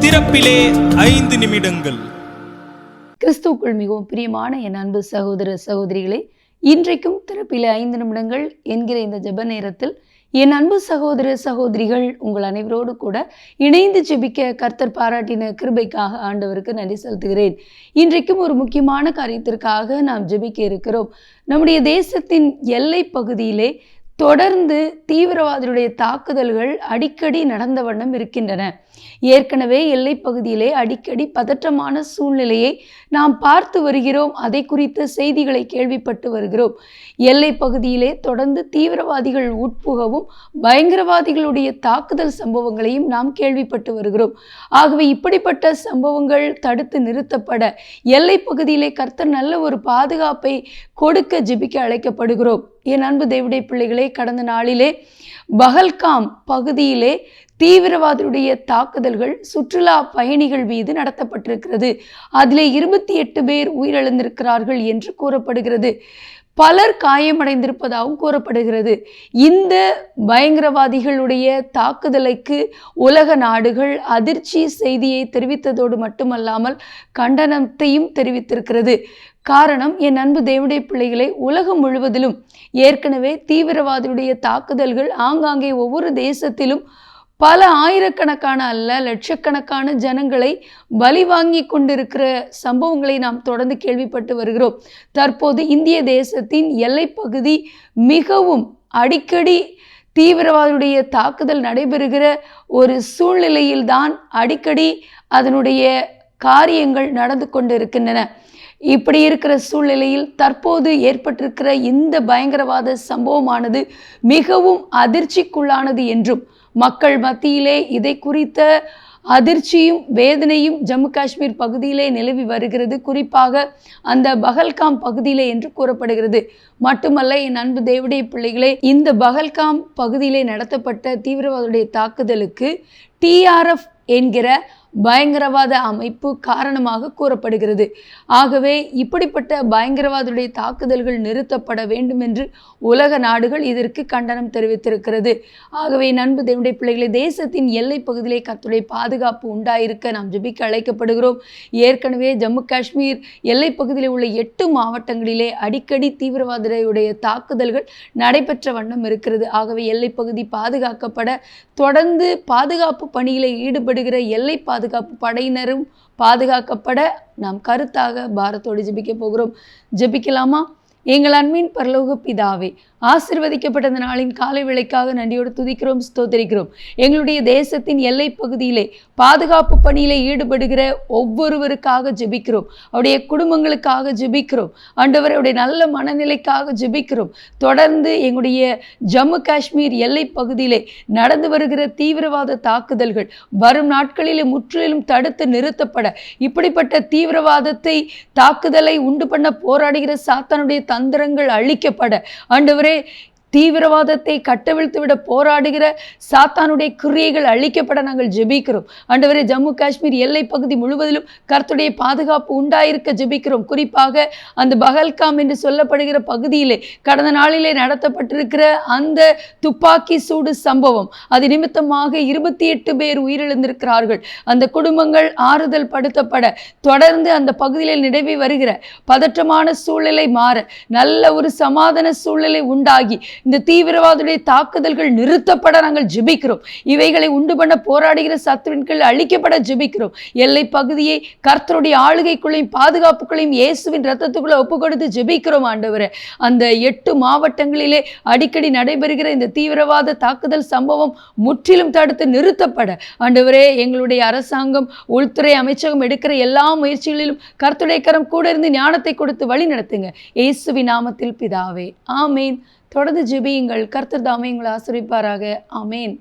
திறப்பிலே ஐந்து நிமிடங்கள். கிறிஸ்துவுக்குள் மிகவும் பிரியமான என் அன்பு சகோதர சகோதரிகளே இன்றைக்கும் திறப்பிலே ஐந்து நிமிடங்கள் என்கிற இந்த ஜெப நேரத்தில் என் அன்பு சகோதர சகோதரிகள் உங்கள் அனைவரோடு கூட இணைந்து ஜெபிக்க கர்த்தர் பாராட்டின கிருபைக்காக ஆண்டவருக்கு நன்றி செலுத்துகிறேன். இன்றைக்கும் ஒரு முக்கியமான காரியத்திற்காக நாம் ஜெபிக்க இருக்கிறோம். நம்முடைய தேசத்தின் எல்லை பகுதியிலே தொடர்ந்து தீவிரவாதிகளுடைய தாக்குதல்கள் அடிக்கடி நடந்த வண்ணம் இருக்கின்றன. ஏற்கனவே எல்லை பகுதியிலே அடிக்கடி பதற்றமான சூழ்நிலையை நாம் பார்த்து வருகிறோம். அதை குறித்த செய்திகளை கேள்விப்பட்டு வருகிறோம். எல்லை பகுதியிலே தொடர்ந்து தீவிரவாதிகள் உட்புகவும் பயங்கரவாதிகளுடைய தாக்குதல் சம்பவங்களையும் நாம் கேள்விப்பட்டு வருகிறோம். ஆகவே இப்படிப்பட்ட சம்பவங்கள் தடுத்து நிறுத்தப்பட எல்லை பகுதியிலே கர்த்தர் நல்ல ஒரு பாதுகாப்பை கொடுக்க ஜிபிக்க அழைக்கப்படுகிறோம். என் அன்பு தேவடைய பிள்ளைகளே கடந்த நாளிலே பகல்காம் பகுதியிலே தீவிரவாதியுடைய தாக்குதல்கள் சுற்றுலா பயணிகள் மீது நடத்தப்பட்டிருக்கிறது. அதிலே இருபத்தி எட்டு பேர் உயிரிழந்திருக்கிறார்கள் என்று கூறப்படுகிறது. பலர் காயமடைந்திருப்பதாகவும் கூறப்படுகிறது. இந்த பயங்கரவாதிகளுடைய தாக்குதலுக்கு உலக நாடுகள் அதிர்ச்சி செய்தியை தெரிவித்ததோடு மட்டுமல்லாமல் கண்டனத்தையும் தெரிவித்திருக்கிறது. காரணம் என் அன்பு தேவடைய பிள்ளைகளை உலகம் முழுவதிலும் ஏற்கனவே தீவிரவாதியுடைய தாக்குதல்கள் ஆங்காங்கே ஒவ்வொரு தேசத்திலும் பல ஆயிரக்கணக்கான அல்ல லட்சக்கணக்கான ஜனங்களை பலி வாங்கி கொண்டிருக்கிற சம்பவங்களை நாம் தொடர்ந்து கேள்விப்பட்டு வருகிறோம். தற்போது இந்திய தேசத்தின் எல்லைப்பகுதி மிகவும் அடிக்கடி தீவிரவாதியுடைய தாக்குதல் நடைபெறுகிற ஒரு சூழ்நிலையில்தான் அடிக்கடி அதனுடைய காரியங்கள் நடந்து கொண்டு இருக்கின்றன இப்படி இருக்கிற சூழ்நிலையில் தற்போது ஏற்பட்டிருக்கிற இந்த பயங்கரவாத சம்பவமானது மிகவும் அதிர்ச்சிக்குள்ளானது என்றும் மக்கள் மத்தியிலே இதை குறித்த அதிர்ச்சியும் வேதனையும் ஜம்மு காஷ்மீர் பகுதியிலே நிலவி வருகிறது. குறிப்பாக அந்த பகல்காம் பகுதியிலே என்று கூறப்படுகிறது. மட்டுமல்ல என் அன்பு தேவடைய பிள்ளைகளே இந்த பகல்காம் பகுதியிலே நடத்தப்பட்ட தீவிரவாதியுடைய தாக்குதலுக்கு டிஆர்எஃப் என்கிற பயங்கரவாத அமைப்பு காரணமாக கூறப்படுகிறது. ஆகவே இப்படிப்பட்ட பயங்கரவாதுடைய தாக்குதல்கள் நிறுத்தப்பட வேண்டும் என்று உலக நாடுகள் இதற்கு கண்டனம் தெரிவித்திருக்கிறது. ஆகவே நண்பு தேவனுடைய பிள்ளைகளை தேசத்தின் எல்லை பகுதியிலே கத்துடைய பாதுகாப்பு உண்டாயிருக்க நாம் ஜபிக்க அழைக்கப்படுகிறோம். ஏற்கனவே ஜம்மு காஷ்மீர் எல்லை பகுதியில் உள்ள எட்டு மாவட்டங்களிலே அடிக்கடி தீவிரவாதியுடைய தாக்குதல்கள் நடைபெற்ற வண்ணம் இருக்கிறது. ஆகவே எல்லை பகுதி பாதுகாக்கப்பட தொடர்ந்து பாதுகாப்பு பணியில் ஈடுபடுகிற எல்லை பாதுகாப்பு படையினரும் பாதுகாக்கப்பட நாம் கருத்தாக பாரத்தோடு ஜெபிக்க போகிறோம். ஜெபிக்கலாமா? எங்கள் அன்பின் பரலோக பிதாவே ஆசிர்வதிக்கப்பட்ட நாளின் காலை விளைக்காக நன்றியோடு துதிக்கிறோம் ஸ்தோத்தரிக்கிறோம். எங்களுடைய தேசத்தின் எல்லை பகுதியிலே பாதுகாப்பு பணியிலே ஈடுபடுகிற ஒவ்வொருவருக்காக ஜெபிக்கிறோம். அவருடைய குடும்பங்களுக்காக ஜெபிக்கிறோம். ஆண்டவருடைய நல்ல மனநிலைக்காக ஜெபிக்கிறோம். தொடர்ந்து எங்களுடைய ஜம்மு காஷ்மீர் எல்லை பகுதியிலே நடந்து வருகிற தீவிரவாத தாக்குதல்கள் வரும் நாட்களிலே முற்றிலும் தடுத்து நிறுத்தப்பட இப்படிப்பட்ட தீவிரவாதத்தை தாக்குதலை உண்டு பண்ண போராடுகிற சாத்தானுடைய தந்திரங்கள் அழிக்கப்பட. ஆண்டவரே தீவிரவாதத்தை கட்டவிழ்த்து விட போராடுகிற சாத்தானுடைய கிரியைகள் அழிக்கப்பட நாங்கள் ஜெபிக்கிறோம். ஆண்டவரே ஜம்மு காஷ்மீர் எல்லை பகுதி முழுவதிலும் கர்த்துடைய பாதுகாப்பு உண்டாயிருக்க ஜெபிக்கிறோம். குறிப்பாக அந்த பகல்காம் என்று சொல்லப்படுகிற பகுதியிலே கடந்த நாளிலே நடத்தப்பட்டிருக்கிற அந்த துப்பாக்கி சூடு சம்பவம் அது நிமித்தமாக இருபத்தி எட்டு பேர் உயிரிழந்திருக்கிறார்கள். அந்த குடும்பங்கள் ஆறுதல் படுத்தப்பட தொடர்ந்து அந்த பகுதியில் நிலவி வருகிற பதற்றமான சூழ்நிலை மாற நல்ல ஒரு சமாதான சூழ்நிலை உண்டாகி இந்த தீவிரவாதியுடைய தாக்குதல்கள் நிறுத்தப்பட நாங்கள் ஜெபிக்கிறோம். இவைகளை உண்டு பண்ண போராடுகிற சத்துருவின்கள் அழிக்கப்பட ஜெபிக்கிறோம். எல்லை பகுதியை கர்த்தருடைய ஆளுகைக்குள்ளையும் பாதுகாப்புகளையும் இயேசுவின் ரத்தத்துக்குள்ளே ஒப்பு கொடுத்து ஜெபிக்கிறோம் ஆண்டவரை. அந்த எட்டு மாவட்டங்களிலே அடிக்கடி நடைபெறுகிற இந்த தீவிரவாத தாக்குதல் சம்பவம் முற்றிலும் தடுத்து நிறுத்தப்பட. ஆண்டவரே எங்களுடைய அரசாங்கம் உள்துறை அமைச்சகம் எடுக்கிற எல்லா முயற்சிகளிலும் கர்த்துடைய கரம் கூட இருந்து ஞானத்தை கொடுத்து வழி நடத்துங்க இயேசுவி நாமத்தில் பிதாவே. ஆமேன். தொடர்ந்து ஜெபியுங்கள். கர்த்தர் தாமே எங்களை ஆசிரிப்பாராக அமேன்